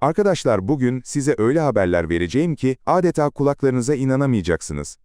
Arkadaşlar bugün size öyle haberler vereceğim ki adeta kulaklarınıza inanamayacaksınız.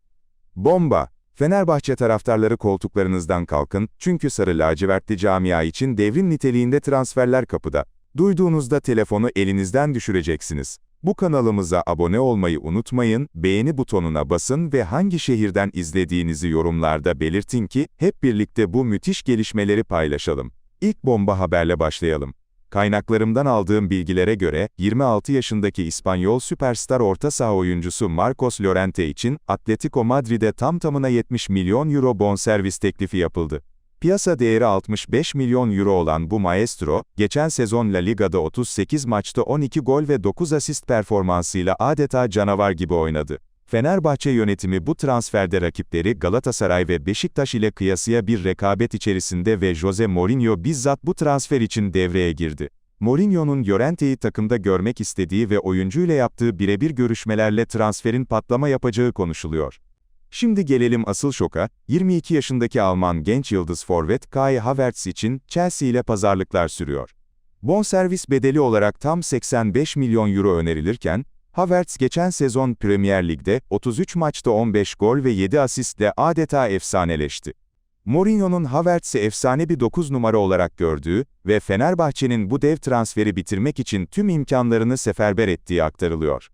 Bomba! Fenerbahçe taraftarları koltuklarınızdan kalkın çünkü sarı lacivertli camia için devrim niteliğinde transferler kapıda. Duyduğunuzda telefonu elinizden düşüreceksiniz. Bu kanalımıza abone olmayı unutmayın, beğeni butonuna basın ve hangi şehirden izlediğinizi yorumlarda belirtin ki hep birlikte bu müthiş gelişmeleri paylaşalım. İlk bomba haberle başlayalım. Kaynaklarımdan aldığım bilgilere göre, 26 yaşındaki İspanyol süperstar orta saha oyuncusu Marcos Llorente için, Atletico Madrid'e tam tamına 70 milyon euro bonservis teklifi yapıldı. Piyasa değeri 65 milyon euro olan bu maestro, geçen sezon La Liga'da 38 maçta 12 gol ve 9 asist performansıyla adeta canavar gibi oynadı. Fenerbahçe yönetimi bu transferde rakipleri Galatasaray ve Beşiktaş ile kıyasıya bir rekabet içerisinde ve Jose Mourinho bizzat bu transfer için devreye girdi. Mourinho'nun Llorente'yi takımda görmek istediği ve oyuncuyla yaptığı birebir görüşmelerle transferin patlama yapacağı konuşuluyor. Şimdi gelelim asıl şoka, 22 yaşındaki Alman genç yıldız forvet Kai Havertz için Chelsea ile pazarlıklar sürüyor. Bonservis bedeli olarak tam 85 milyon euro önerilirken, Havertz geçen sezon Premier Lig'de 33 maçta 15 gol ve 7 asistle adeta efsaneleşti. Mourinho'nun Havertz'i efsane bir 9 numara olarak gördüğü ve Fenerbahçe'nin bu dev transferi bitirmek için tüm imkanlarını seferber ettiği aktarılıyor.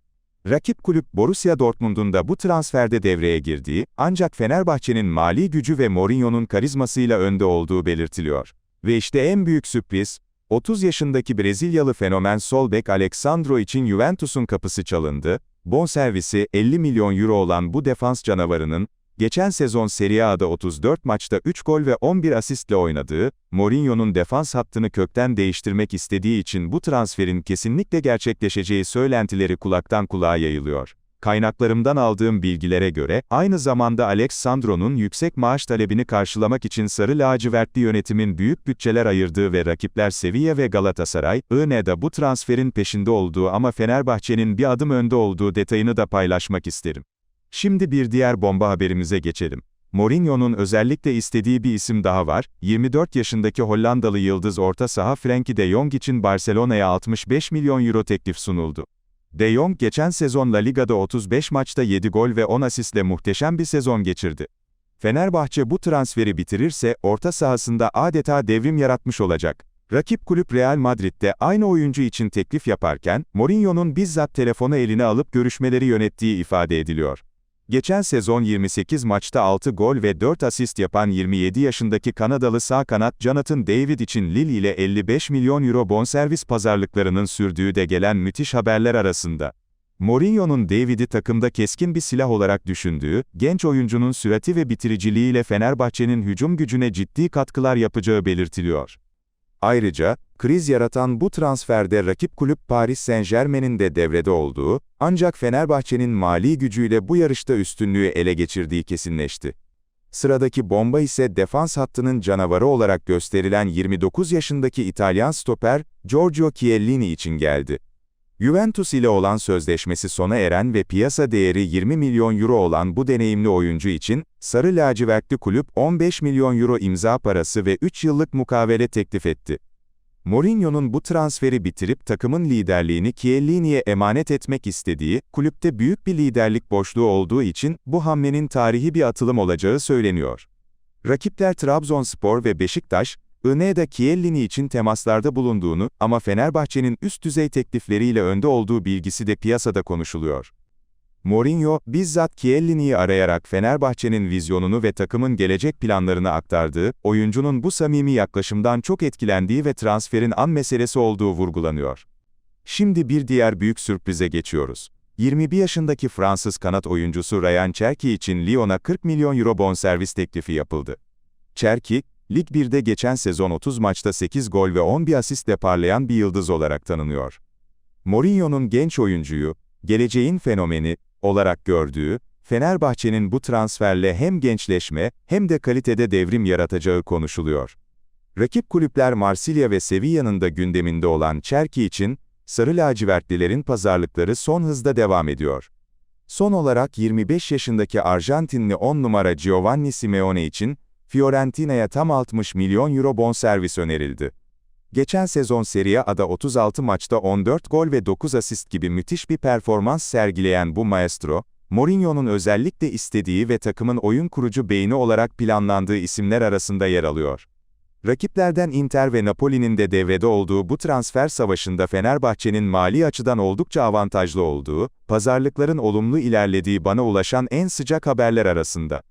Rakip kulüp Borussia Dortmund'un da bu transferde devreye girdiği, ancak Fenerbahçe'nin mali gücü ve Mourinho'nun karizmasıyla önde olduğu belirtiliyor. Ve işte en büyük sürpriz, 30 yaşındaki Brezilyalı fenomen sol bek Alexandro için Juventus'un kapısı çalındı. Bonservisi 50 milyon euro olan bu defans canavarının, geçen sezon Serie A'da 34 maçta 3 gol ve 11 asistle oynadığı, Mourinho'nun defans hattını kökten değiştirmek istediği için bu transferin kesinlikle gerçekleşeceği söylentileri kulaktan kulağa yayılıyor. Kaynaklarımdan aldığım bilgilere göre, aynı zamanda Alex Sandro'nun yüksek maaş talebini karşılamak için sarı lacivertli yönetimin büyük bütçeler ayırdığı ve rakipler Sevilla ve Galatasaray, INE'da bu transferin peşinde olduğu ama Fenerbahçe'nin bir adım önde olduğu detayını da paylaşmak isterim. Şimdi bir diğer bomba haberimize geçelim. Mourinho'nun özellikle istediği bir isim daha var, 24 yaşındaki Hollandalı yıldız orta saha Frenkie de Jong için Barcelona'ya 65 milyon euro teklif sunuldu. De Jong geçen sezon La Liga'da 35 maçta 7 gol ve 10 asistle muhteşem bir sezon geçirdi. Fenerbahçe bu transferi bitirirse orta sahasında adeta devrim yaratmış olacak. Rakip kulüp Real Madrid'de aynı oyuncu için teklif yaparken, Mourinho'nun bizzat telefonu eline alıp görüşmeleri yönettiği ifade ediliyor. Geçen sezon 28 maçta 6 gol ve 4 asist yapan 27 yaşındaki Kanadalı sağ kanat Jonathan David için Lille ile 55 milyon euro bonservis pazarlıklarının sürdüğü de gelen müthiş haberler arasında. Mourinho'nun David'i takımda keskin bir silah olarak düşündüğü, genç oyuncunun sürati ve bitiriciliğiyle Fenerbahçe'nin hücum gücüne ciddi katkılar yapacağı belirtiliyor. Ayrıca, kriz yaratan bu transferde rakip kulüp Paris Saint-Germain'in de devrede olduğu, ancak Fenerbahçe'nin mali gücüyle bu yarışta üstünlüğü ele geçirdiği kesinleşti. Sıradaki bomba ise defans hattının canavarı olarak gösterilen 29 yaşındaki İtalyan stoper, Giorgio Chiellini için geldi. Juventus ile olan sözleşmesi sona eren ve piyasa değeri 20 milyon euro olan bu deneyimli oyuncu için, Sarı lacivertli kulüp 15 milyon euro imza parası ve 3 yıllık mukavele teklif etti. Mourinho'nun bu transferi bitirip takımın liderliğini Chiellini'ye emanet etmek istediği, kulüpte büyük bir liderlik boşluğu olduğu için bu hamlenin tarihi bir atılım olacağı söyleniyor. Rakipler Trabzonspor ve Beşiktaş, INE'de Chiellini için temaslarda bulunduğunu ama Fenerbahçe'nin üst düzey teklifleriyle önde olduğu bilgisi de piyasada konuşuluyor. Mourinho, bizzat Chiellini'yi arayarak Fenerbahçe'nin vizyonunu ve takımın gelecek planlarını aktardığı, oyuncunun bu samimi yaklaşımdan çok etkilendiği ve transferin an meselesi olduğu vurgulanıyor. Şimdi bir diğer büyük sürprize geçiyoruz. 21 yaşındaki Fransız kanat oyuncusu Ryan Cherki için Lyon'a 40 milyon euro bonservis teklifi yapıldı. Cherki, Lig 1'de geçen sezon 30 maçta 8 gol ve 11 asistle parlayan bir yıldız olarak tanınıyor. Mourinho'nun genç oyuncuyu, geleceğin fenomeni, olarak gördüğü, Fenerbahçe'nin bu transferle hem gençleşme hem de kalitede devrim yaratacağı konuşuluyor. Rakip kulüpler Marsilya ve Sevilla'nın da gündeminde olan Çerki için, Sarı lacivertlilerin pazarlıkları son hızda devam ediyor. Son olarak 25 yaşındaki Arjantinli 10 numara Giovanni Simeone için, Fiorentina'ya tam 60 milyon euro bonservis önerildi. Geçen sezon Serie A'da 36 maçta 14 gol ve 9 asist gibi müthiş bir performans sergileyen bu maestro, Mourinho'nun özellikle istediği ve takımın oyun kurucu beyni olarak planlandığı isimler arasında yer alıyor. Rakiplerden Inter ve Napoli'nin de devrede olduğu bu transfer savaşında Fenerbahçe'nin mali açıdan oldukça avantajlı olduğu, pazarlıkların olumlu ilerlediği bana ulaşan en sıcak haberler arasında.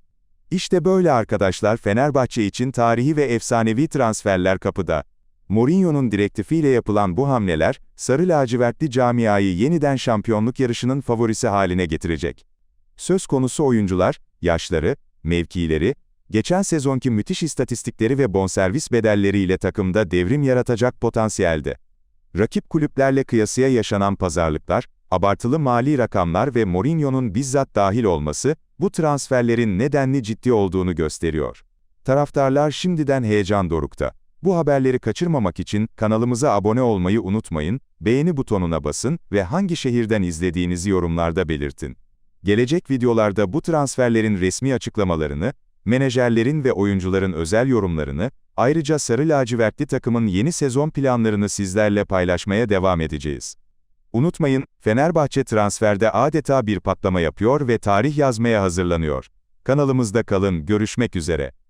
İşte böyle arkadaşlar Fenerbahçe için tarihi ve efsanevi transferler kapıda. Mourinho'nun direktifiyle yapılan bu hamleler, sarı lacivertli camiayı yeniden şampiyonluk yarışının favorisi haline getirecek. Söz konusu oyuncular, yaşları, mevkileri, geçen sezonki müthiş istatistikleri ve bonservis bedelleriyle takımda devrim yaratacak potansiyelde. Rakip kulüplerle kıyasıya yaşanan pazarlıklar, abartılı mali rakamlar ve Mourinho'nun bizzat dahil olması, bu transferlerin nedenli ciddi olduğunu gösteriyor. Taraftarlar şimdiden heyecan dorukta. Bu haberleri kaçırmamak için kanalımıza abone olmayı unutmayın, beğeni butonuna basın ve hangi şehirden izlediğinizi yorumlarda belirtin. Gelecek videolarda bu transferlerin resmi açıklamalarını, menajerlerin ve oyuncuların özel yorumlarını, ayrıca sarı lacivertli takımın yeni sezon planlarını sizlerle paylaşmaya devam edeceğiz. Unutmayın, Fenerbahçe transferde adeta bir patlama yapıyor ve tarih yazmaya hazırlanıyor. Kanalımızda kalın, görüşmek üzere.